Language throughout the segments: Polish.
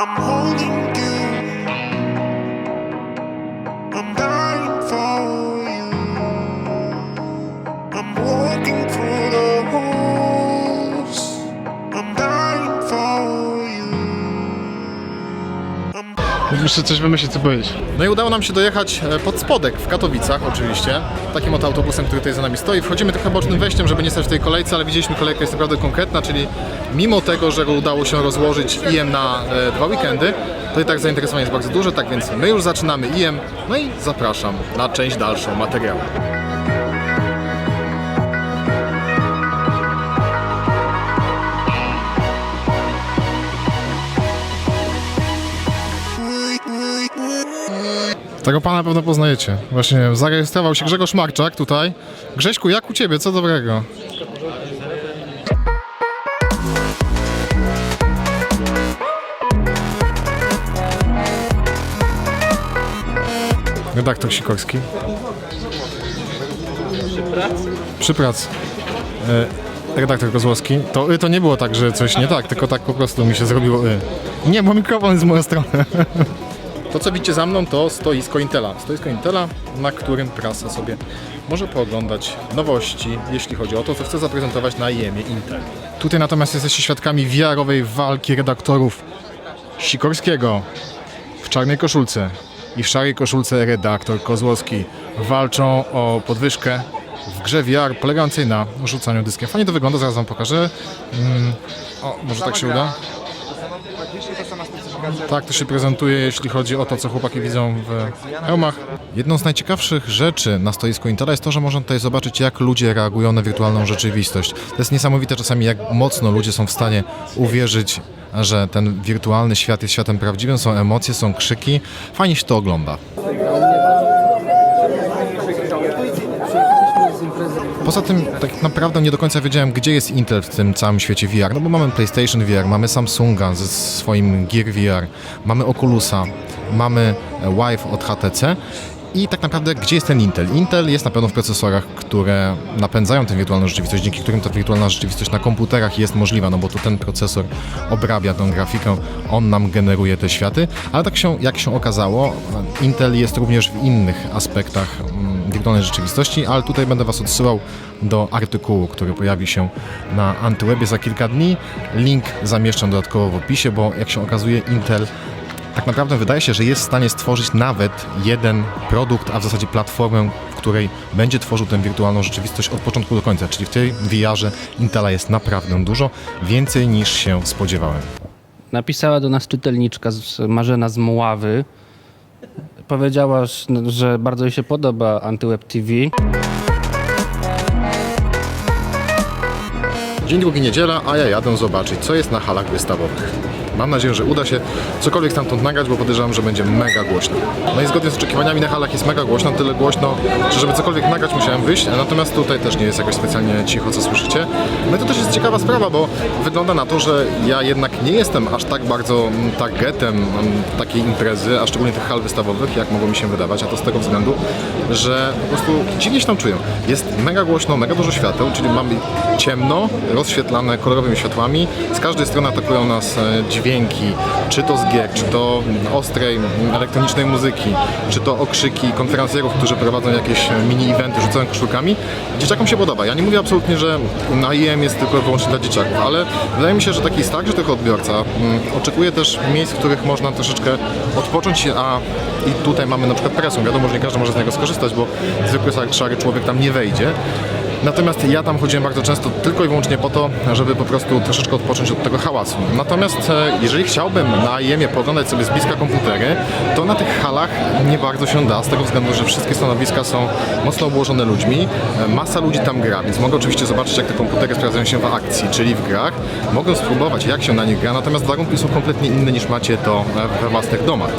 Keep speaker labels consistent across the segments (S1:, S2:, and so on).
S1: I'm
S2: Muszę coś wymyślić, co powiedzieć.
S3: No i udało nam się dojechać e, pod spodek w Katowicach oczywiście, takim oto autobusem, który tutaj za nami stoi. Wchodzimy trochę bocznym wejściem, żeby nie stać w tej kolejce, ale widzieliśmy kolejkę jest naprawdę konkretna, czyli mimo tego, że udało się rozłożyć IM na e, dwa weekendy, to i tak zainteresowanie jest bardzo duże, tak więc my już zaczynamy IM, no i zapraszam na część dalszą materiału.
S2: Tego pana na pewno poznajecie. Właśnie zarejestrował się Grzegorz Marczak tutaj. Grześku, jak u ciebie? Co dobrego? Redaktor Sikorski. Przy pracy. Przy pracy. E, redaktor Kozłowski. To y to nie było tak, że coś nie tak, tylko tak po prostu mi się zrobiło y. Nie, bo mikrofon jest z mojej strony.
S3: To co widzicie za mną to stoisko Intela. Stoisko Intela, na którym prasa sobie może pooglądać nowości, jeśli chodzi o to, co chce zaprezentować na IEM-ie Intel.
S2: Tutaj natomiast jesteście świadkami wiarowej walki redaktorów Sikorskiego w czarnej koszulce i w szarej koszulce redaktor Kozłowski walczą o podwyżkę w grze VR polegającej na rzucaniu dyskiem. Fajnie to wygląda, zaraz wam pokażę. Mm, o, może tak się uda? Tak to się prezentuje, jeśli chodzi o to, co chłopaki widzą w hełmach. Jedną z najciekawszych rzeczy na stoisku Intela jest to, że można tutaj zobaczyć, jak ludzie reagują na wirtualną rzeczywistość. To jest niesamowite czasami, jak mocno ludzie są w stanie uwierzyć, że ten wirtualny świat jest światem prawdziwym, są emocje, są krzyki. Fajnie się to ogląda. Poza tym tak naprawdę nie do końca wiedziałem, gdzie jest Intel w tym całym świecie VR. No bo mamy PlayStation VR, mamy Samsunga ze swoim Gear VR, mamy Oculusa, mamy e, Vive od HTC. I tak naprawdę, gdzie jest ten Intel? Intel jest na pewno w procesorach, które napędzają tę wirtualną rzeczywistość, dzięki którym ta wirtualna rzeczywistość na komputerach jest możliwa, no bo to ten procesor obrabia tą grafikę, on nam generuje te światy, ale tak się, jak się okazało, Intel jest również w innych aspektach mm, wirtualnej rzeczywistości, ale tutaj będę Was odsyłał do artykułu, który pojawi się na Antywebie za kilka dni. Link zamieszczam dodatkowo w opisie, bo jak się okazuje, Intel tak naprawdę wydaje się, że jest w stanie stworzyć nawet jeden produkt, a w zasadzie platformę, w której będzie tworzył tę wirtualną rzeczywistość od początku do końca. Czyli w tej VR-ze Intela jest naprawdę dużo, więcej niż się spodziewałem.
S4: Napisała do nas czytelniczka z Marzena z Mławy. Powiedziała, że bardzo jej się podoba Antyweb TV.
S3: Dzień drugi niedziela, a ja jadę zobaczyć, co jest na halach wystawowych. Mam nadzieję, że uda się cokolwiek stamtąd nagrać, bo podejrzewam, że będzie mega głośno. No i zgodnie z oczekiwaniami na halach jest mega głośno, tyle głośno, że żeby cokolwiek nagrać musiałem wyjść, natomiast tutaj też nie jest jakoś specjalnie cicho, co słyszycie. No i to też jest ciekawa sprawa, bo wygląda na to, że ja jednak nie jestem aż tak bardzo mm, targetem mm, takiej imprezy, a szczególnie tych hal wystawowych, jak mogło mi się wydawać, a to z tego względu, że po prostu dziwnie się tam czuję. Jest mega głośno, mega dużo świateł, czyli mamy ciemno, rozświetlane kolorowymi światłami. Z każdej strony atakują nas e, dźwięki, czy to z gier, czy to ostrej elektronicznej muzyki, czy to okrzyki konferencjerów, którzy prowadzą jakieś mini-eventy, rzucają koszulkami. Dzieciakom się podoba. Ja nie mówię absolutnie, że na IM jest tylko wyłącznie dla dzieciaków, ale wydaje mi się, że taki starszy trochę odbiorca mm, oczekuje też miejsc, w których można troszeczkę odpocząć, a i tutaj mamy na przykład presum. Wiadomo, że nie każdy może z niego skorzystać, bo zwykły szary człowiek tam nie wejdzie. Natomiast ja tam chodziłem bardzo często tylko i wyłącznie po to, żeby po prostu troszeczkę odpocząć od tego hałasu. Natomiast e, jeżeli chciałbym na IEM-ie pooglądać sobie z bliska komputery, to na tych halach nie bardzo się da, z tego względu, że wszystkie stanowiska są mocno obłożone ludźmi. E, Masa ludzi tam gra, więc mogę oczywiście zobaczyć, jak te komputery sprawdzają się w akcji, czyli w grach. Mogę spróbować, jak się na nich gra, natomiast warunki są kompletnie inne niż macie to e, we własnych domach.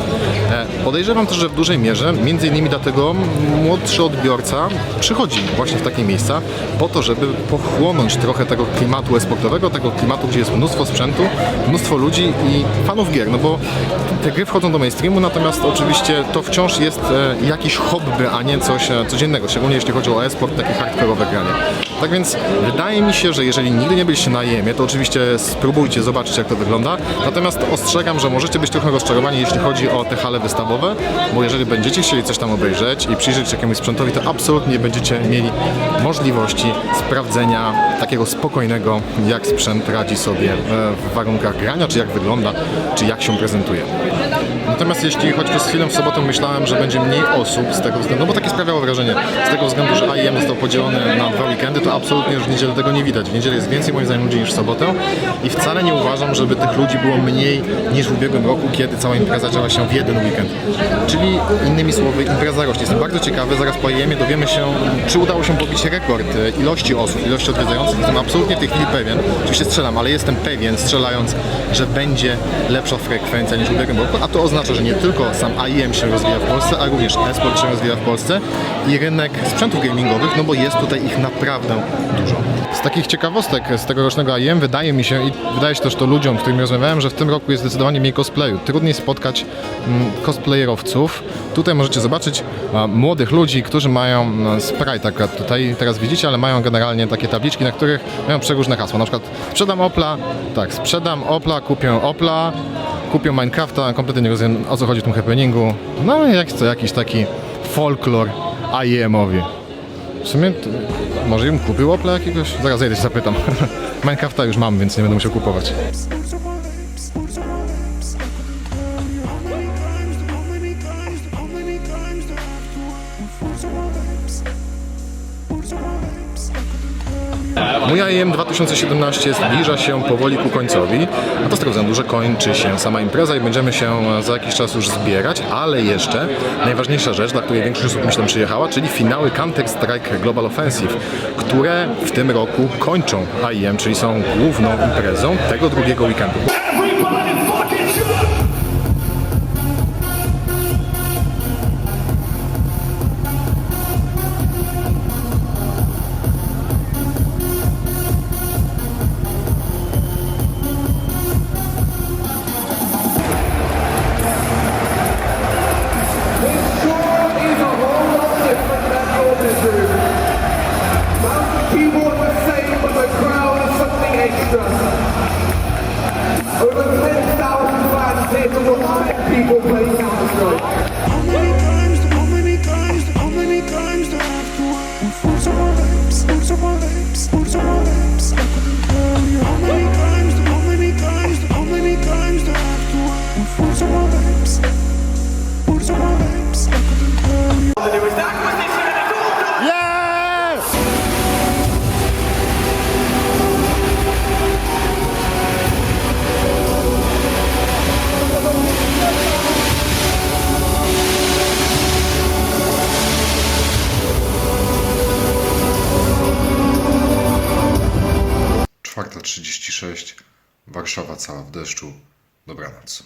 S3: Podejrzewam też, że w dużej mierze, między innymi dlatego młodszy odbiorca przychodzi właśnie w takie miejsca, po to, żeby pochłonąć trochę tego klimatu e-sportowego, tego klimatu, gdzie jest mnóstwo sprzętu, mnóstwo ludzi i fanów gier, no bo te gry wchodzą do mainstreamu, natomiast oczywiście to wciąż jest e, jakiś hobby, a nie coś e, codziennego, szczególnie jeśli chodzi o e-sport, takie hardkorowe granie. Tak więc wydaje mi się, że jeżeli nigdy nie byliście na IEM-ie, to oczywiście spróbujcie zobaczyć jak to wygląda, natomiast ostrzegam, że możecie być trochę rozczarowani, jeśli chodzi o te hale wystawowe, bo jeżeli będziecie chcieli coś tam obejrzeć i przyjrzeć się jakiemuś sprzętowi, to absolutnie nie będziecie mieli możliwości sprawdzenia takiego spokojnego, jak sprzęt radzi sobie e, w warunkach grania, czy jak wygląda, czy jak się prezentuje. Natomiast jeśli choć przez chwilę w sobotę myślałem, że będzie mniej osób z tego względu, no bo takie sprawiało wrażenie, z tego względu, że AIM został podzielony na dwa weekendy, to absolutnie już w niedzielę tego nie widać. W niedzielę jest więcej moim zdaniem ludzi niż w sobotę i wcale nie uważam, żeby tych ludzi było mniej niż w ubiegłym roku, kiedy cała impreza działa się w jeden weekend. Czyli innymi słowy impreza rośnie. Jestem bardzo ciekawy, zaraz po AIM dowiemy się, czy udało się pobić rekord e, ilości osób, ilości odwiedzających. Jestem absolutnie w tej chwili pewien, oczywiście strzelam, ale jestem pewien, strzelając, że będzie lepsza frekwencja niż w ubiegłym roku, a to oznacza, że nie tylko sam AIM się rozwija w Polsce, a również e-sport się rozwija w Polsce i rynek sprzętów gamingowych, no bo jest tutaj ich naprawdę dużo. Z takich ciekawostek z tegorocznego AIM wydaje mi się i wydaje się też to ludziom, z którymi rozmawiałem, że w tym roku jest zdecydowanie mniej cosplayu. Trudniej spotkać mm, cosplayerowców. Tutaj możecie zobaczyć a, młodych ludzi, którzy mają mm, sprite akurat tutaj teraz widzicie, ale mają generalnie takie tabliczki, na których mają przeróżne hasła. Na przykład sprzedam Opla, tak, sprzedam Opla, kupię Opla, kupię Minecrafta, kompletnie nie rozumiem o co chodzi w tym happeningu. No jak to jakiś taki folklor IEM-owi. W sumie może bym kupił Opla jakiegoś? Zaraz zejdę się zapytam. Minecrafta już mam, więc nie będę musiał kupować. Mój IEM 2017 zbliża się powoli ku końcowi, a to z tego względu, że kończy się sama impreza i będziemy się za jakiś czas już zbierać, ale jeszcze najważniejsza rzecz, dla której większość osób myślę przyjechała, czyli finały Counter-Strike Global Offensive, które w tym roku kończą IEM, czyli są główną imprezą tego drugiego weekendu.
S5: Everybody fucking jump!
S6: Warszawa cała w deszczu. Dobranoc.